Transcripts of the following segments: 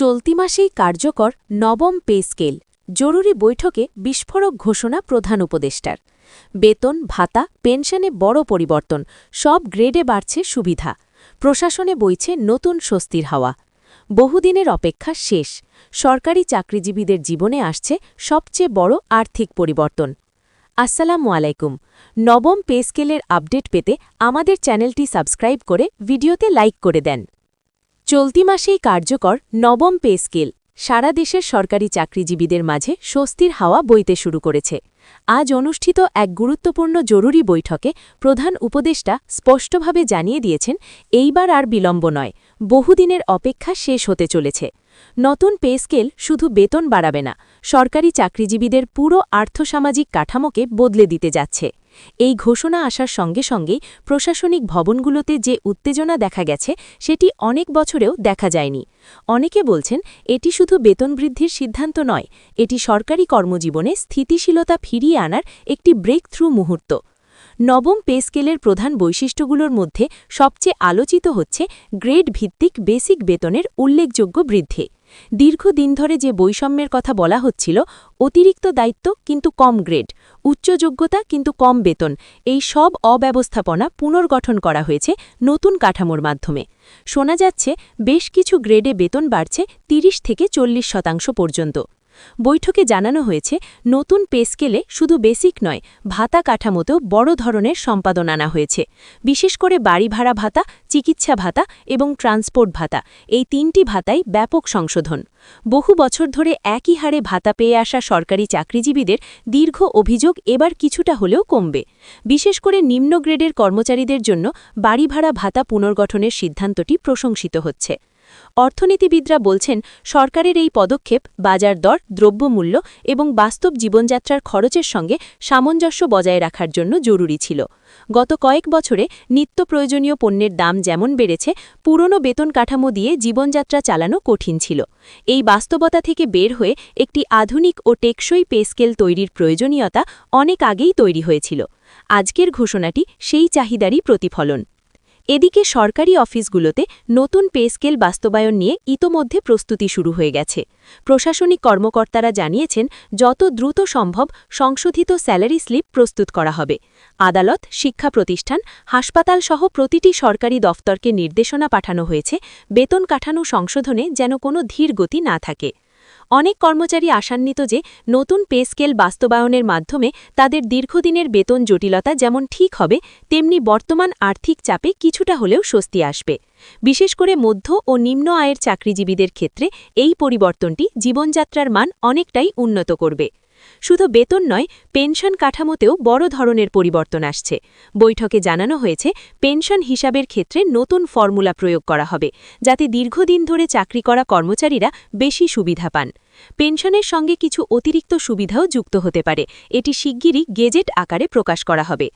চলতি মাসেই কার্যকর নবম পে স্কেল, জরুরি বৈঠকে বিস্ফোরক ঘোষণা প্রধান উপদেষ্টার। বেতন, ভাতা, পেনশনে বড় পরিবর্তন, সব গ্রেডে বাড়ছে সুবিধা। প্রশাসনে বইছে নতুন স্বস্তির হাওয়া। বহুদিনের অপেক্ষা শেষ। সরকারি চাকরিজীবীদের জীবনে আসছে সবচেয়ে বড় আর্থিক পরিবর্তন। আসসালামু আলাইকুম। নবম পে স্কেলের আপডেট পেতে আমাদের চ্যানেলটি সাবস্ক্রাইব করে ভিডিওতে লাইক করে দেন। চলতি মাসেই কার্যকর নবম পে স্কেল। সারা দেশের সরকারি চাকরিজীবীদের মাঝে স্বস্তির হাওয়া বইতে শুরু করেছে। আজ অনুষ্ঠিত এক গুরুত্বপূর্ণ জরুরি বৈঠকে প্রধান উপদেষ্টা স্পষ্টভাবে জানিয়ে দিয়েছেন, এইবার আর বিলম্ব নয়, বহুদিনের অপেক্ষা শেষ হতে চলেছে। নতুন পে স্কেল শুধু বেতন বাড়াবে না, সরকারি চাকরিজীবীদের পুরো আর্থসামাজিক কাঠামোকে বদলে দিতে যাচ্ছে। এই ঘোষণা আসার সঙ্গে সঙ্গেই প্রশাসনিক ভবনগুলোতে যে উত্তেজনা দেখা গেছে, সেটি অনেক বছরেও দেখা যায়নি। অনেকে বলছেন, এটি শুধু বেতন বৃদ্ধির সিদ্ধান্ত নয়, এটি সরকারি কর্মজীবনে স্থিতিশীলতা ফিরিয়ে আনার একটি ব্রেক থ্রু মুহূর্ত। নবম পে স্কেলের প্রধান বৈশিষ্ট্যগুলোর মধ্যে সবচেয়ে আলোচিত হচ্ছে গ্রেড ভিত্তিক বেসিক বেতনের উল্লেখযোগ্য বৃদ্ধি। দীর্ঘদিন ধরে যে বৈষম্যের কথা বলা হচ্ছিল, অতিরিক্ত দায়িত্ব কিন্তু কম গ্রেড উচ্চ যোগ্যতা কিন্তু কম বেতন, এই সব অব্যবস্থাপনা পুনর্গঠন করা হয়েছে নতুন কাঠামোর মাধ্যমে। শোনা যাচ্ছে, বেশ কিছু গ্রেডে বেতন বাড়ছে ৩০ থেকে চল্লিশ শতাংশ পর্যন্ত। বৈঠকে জানানো হয়েছে, নতুন পে স্কেলে শুধু বেসিক নয়, ভাতা কাঠামোতেও বড় ধরনের সম্পাদন আনা হয়েছে। বিশেষ করে বাড়ি ভাড়া ভাতা, চিকিৎসা ভাতা এবং ট্রান্সপোর্ট ভাতা, এই তিনটি ভাতাই ব্যাপক সংশোধন। বহু বছর ধরে একই হারে ভাতা পেয়ে আসা সরকারি চাকরিজীবীদের দীর্ঘ অভিযোগ এবার কিছুটা হলেও কমবে। বিশেষ করে নিম্ন গ্রেডের কর্মচারীদের জন্য বাড়ি ভাড়া ভাতা পুনর্গঠনের সিদ্ধান্তটি প্রশংসিত হচ্ছে। অর্থনীতিবিদরা বলছেন, সরকারের এই পদক্ষেপ বাজার দর, দ্রব্যমূল্য এবং বাস্তব জীবনযাত্রার খরচের সঙ্গে সামঞ্জস্য বজায় রাখার জন্য জরুরি ছিল। গত কয়েক বছরে নিত্য প্রয়োজনীয় পণ্যের দাম যেমন বেড়েছে, পুরনো বেতন কাঠামো দিয়ে জীবনযাত্রা চালানো কঠিন ছিল। এই বাস্তবতা থেকে বের হয়ে একটি আধুনিক ও টেকসই পেস্কেল তৈরির প্রয়োজনীয়তা অনেক আগেই তৈরি হয়েছিল। আজকের ঘোষণাটি সেই চাহিদারই প্রতিফলন। এদিকে সরকারি অফিসগুলোতে নতুন পে স্কেল বাস্তবায়ন নিয়ে ইতোমধ্যে প্রস্তুতি শুরু হয়ে গেছে। প্রশাসনিক কর্মকর্তারা জানিয়েছেন, যত দ্রুত সম্ভব সংশোধিত স্যালারি স্লিপ প্রস্তুত করা হবে। আদালত, শিক্ষা প্রতিষ্ঠান, হাসপাতাল সহ প্রতিটি সরকারি দফতরকে নির্দেশনা পাঠানো হয়েছে, বেতন কাঠানো সংশোধনে যেন কোনো ধীর গতি না থাকে। অনেক কর্মচারী আশান্বিত যে নতুন পে স্কেল বাস্তবায়নের মাধ্যমে তাদের দীর্ঘদিনের বেতন জটিলতা যেমন ঠিক হবে, তেমনি বর্তমান আর্থিক চাপে কিছুটা হলেও স্বস্তি আসবে। বিশেষ করে মধ্য ও নিম্ন আয়ের চাকরিজীবীদের ক্ষেত্রে এই পরিবর্তনটি জীবনযাত্রার মান অনেকটাই উন্নত করবে। শুধু বেতন নয়, পেনশন কাঠামোতেও বড় ধরনের পরিবর্তন আসছে। বৈঠকে জানানো হয়েছে, পেনশন হিসাবের ক্ষেত্রে নতুন ফর্মুলা প্রয়োগ করা হবে, যাতে দীর্ঘদিন ধরে চাকরি করা কর্মচারীরা বেশি সুবিধা পান। পেনশনের সঙ্গে কিছু অতিরিক্ত সুবিধাও যুক্ত হতে পারে। এটি শিগগিরই গেজেট আকারে প্রকাশ করা হবে।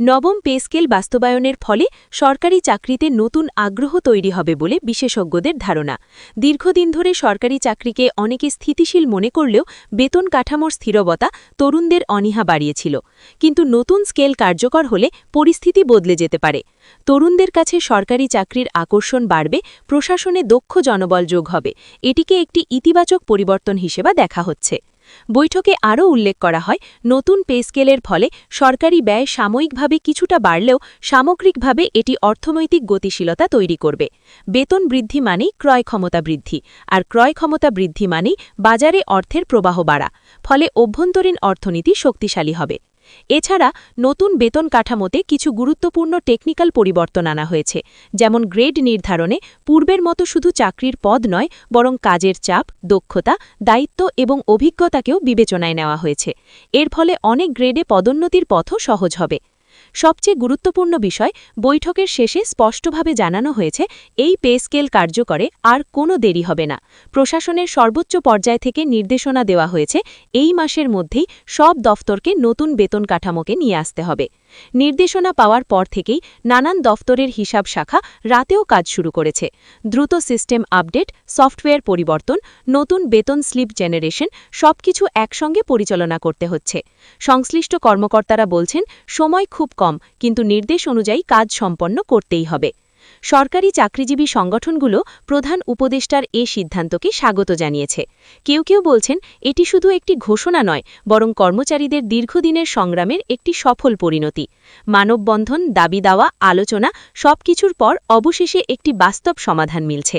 নবম পে স্কেল বাস্তবায়নের ফলে সরকারি চাকরিতে নতুন আগ্রহ তৈরি হবে বলে বিশেষজ্ঞদের ধারণা। দীর্ঘদিন ধরে সরকারি চাকরিকে অনেকে স্থিতিশীল মনে করলেও বেতন কাঠামোর স্থিরবতা তরুণদের অনীহা বাড়িয়েছিল। কিন্তু নতুন স্কেল কার্যকর হলে পরিস্থিতি বদলে যেতে পারে। তরুণদের কাছে সরকারি চাকরির আকর্ষণ বাড়বে, প্রশাসনে দক্ষ জনবল যোগ হবে। এটিকে একটি ইতিবাচক পরিবর্তন হিসেবে দেখা হচ্ছে। বৈঠকে আরও উল্লেখ করা হয়, নতুন পে স্কেলের ফলে সরকারি ব্যয় সাময়িকভাবে কিছুটা বাড়লেও সামগ্রিকভাবে এটি অর্থনৈতিক গতিশীলতা তৈরি করবে। বেতন বৃদ্ধি মানেই ক্রয় ক্ষমতা বৃদ্ধি, আর ক্রয় ক্ষমতা বৃদ্ধি মানেই বাজারে অর্থের প্রবাহ বাড়া। ফলে অভ্যন্তরীণ অর্থনীতি শক্তিশালী হবে। এছাড়া নতুন বেতন কাঠামোতে কিছু গুরুত্বপূর্ণ টেকনিক্যাল পরিবর্তন আনা হয়েছে, যেমন গ্রেড নির্ধারণে পূর্বের মতো শুধু চাকরির পদ নয়, বরং কাজের চাপ, দক্ষতা, দায়িত্ব এবং অভিজ্ঞতাকেও বিবেচনায় নেওয়া হয়েছে। এর ফলে অনেক গ্রেডে পদোন্নতির পথও সহজ হবে। সবচেয়ে গুরুত্বপূর্ণ বিষয়, বৈঠকের শেষে স্পষ্টভাবে জানানো হয়েছে, এই পে স্কেল কার্যকরে আর কোনো দেরি হবে না। প্রশাসনের সর্বোচ্চ পর্যায় থেকে নির্দেশনা দেওয়া হয়েছে, এই মাসের মধ্যেই সব দফতরকে নতুন বেতন কাঠামোকে নিয়ে আসতে হবে। নির্দেশনা পাওয়ার পর থেকেই নানান দফতরের হিসাব শাখা রাতেও কাজ শুরু করেছে। দ্রুত সিস্টেম আপডেট, সফটওয়্যার পরিবর্তন, নতুন বেতন স্লিপ জেনারেশন সবকিছু একসঙ্গে পরিচালনা করতে হচ্ছে। সংশ্লিষ্ট কর্মকর্তারা বলছেন, সময় খুব কম, কিন্তু নির্দেশ অনুযায়ী কাজ সম্পন্ন করতেই হবে। সরকারি চাকরিজীবী সংগঠনগুলো প্রধান উপদেষ্টার এ সিদ্ধান্তকে স্বাগত জানিয়েছে। কেউ কেউ বলছেন, এটি শুধু একটি ঘোষণা নয়, বরং কর্মচারীদের দীর্ঘদিনের সংগ্রামের একটি সফল পরিণতি। মানববন্ধন, দাবি দাওয়া, আলোচনা, সবকিছুর পর অবশেষে একটি বাস্তব সমাধান মিলছে।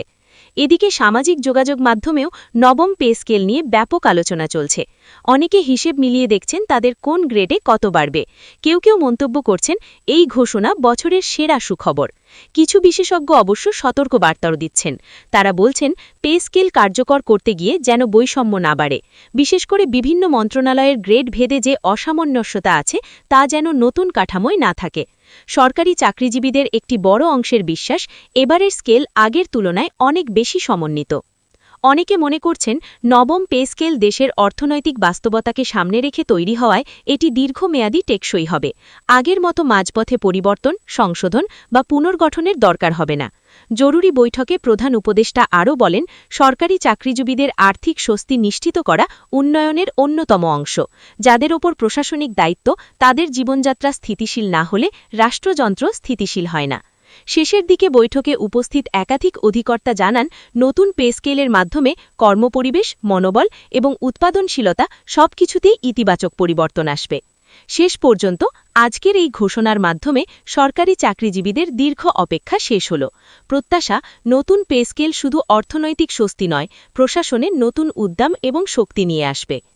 এদিকে সামাজিক যোগাযোগ মাধ্যমেও নবম পে স্কেল নিয়ে ব্যাপক আলোচনা চলছে। অনেকে হিসেব মিলিয়ে দেখছেন তাদের কোন গ্রেডে কত বাড়বে। কেউ কেউ মন্তব্য করছেন, এই ঘোষণা বছরের সেরা সুখবর। কিছু বিশেষজ্ঞ অবশ্য সতর্ক বার্তাও দিচ্ছেন। তারা বলছেন, পে স্কেল কার্যকর করতে গিয়ে যেন বৈষম্য না বাড়ে। বিশেষ করে বিভিন্ন মন্ত্রণালয়ের গ্রেড ভেদে যে অসামঞ্জস্যতা আছে, তা যেন নতুন কাঠামোয় না থাকে। সরকারি চাকরিজীবীদের একটি বড় অংশের বিশ্বাস এবারের স্কেল আগের তুলনায় অনেক বেশি সমন্বিত। অনেকে মনে করছেন নবম পে স্কেল দেশের অর্থনৈতিক বাস্তবতাকে সামনে রেখে তৈরি হওয়ায় এটি দীর্ঘমেয়াদী টেকসই হবে। আগের মতো মাঝপথে পরিবর্তন, সংশোধন বা পুনর্গঠনের দরকার হবে না। জরুরি বৈঠকে প্রধান উপদেষ্টা আরও বলেন, সরকারি চাকরিজীবীদের আর্থিক স্বস্তি নিশ্চিত করা উন্নয়নের অন্যতম অংশ। যাদের ওপর প্রশাসনিক দায়িত্ব, তাদের জীবনযাত্রা স্থিতিশীল না হলে রাষ্ট্রযন্ত্র স্থিতিশীল হয় না। শেষের দিকে বৈঠকে উপস্থিত একাধিক অধিকর্তা জানান, নতুন পে স্কেলের মাধ্যমে কর্মপরিবেশ, মনোবল এবং উৎপাদনশীলতা সবকিছুতেই ইতিবাচক পরিবর্তন আসবে। শেষ পর্যন্ত আজকের এই ঘোষণার মাধ্যমে সরকারি চাকরিজীবীদের দীর্ঘ অপেক্ষা শেষ হল। প্রত্যাশা, নতুন পে স্কেল শুধু অর্থনৈতিক স্বস্তি নয় প্রশাসনের নতুন উদ্যম এবং শক্তি নিয়ে আসবে।